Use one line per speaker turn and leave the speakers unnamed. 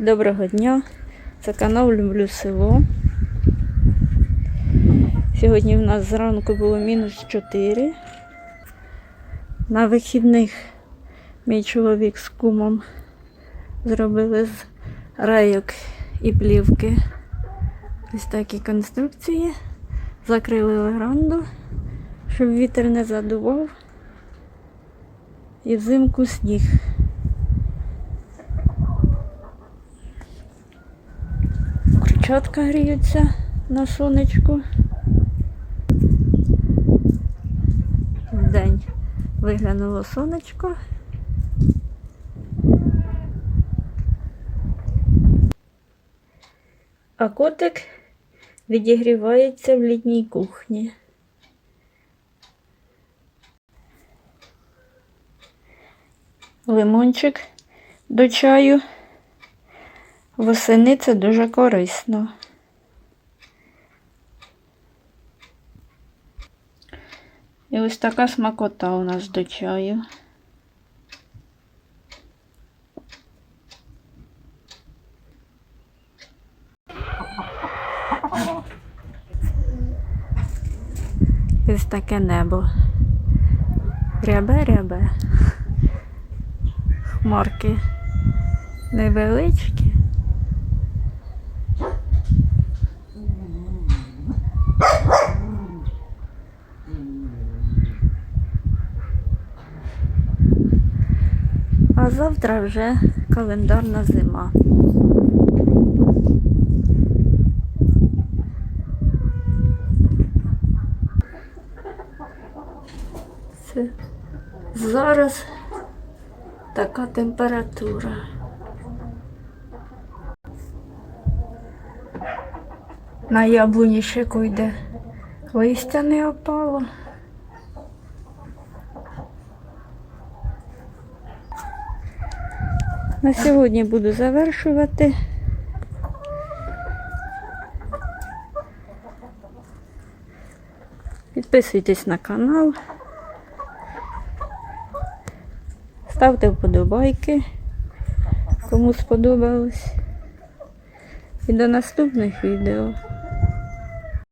Доброго дня! Це канал Люблю село. Сьогодні в нас зранку було мінус 4. На вихідних мій чоловік з кумом зробили з рейок і плівки ось такі конструкції. Закрили веранду, щоб вітер не задував. І взимку сніг. Курчатка гріються на сонечку. Вдень виглянуло сонечко. А котик відігрівається в літній кухні. Лимончик до чаю. Восени це дуже корисно. І ось така смакота у нас до чаю. Ось таке небо. Рябе-рябе. Хмарки невеличкі. А завтра вже календарна зима. Це зараз така температура. На яблуні ще койде листя не опало. На сьогодні буду завершувати. Підписуйтесь на канал. Ставте вподобайки, кому сподобалось. І до наступних відео.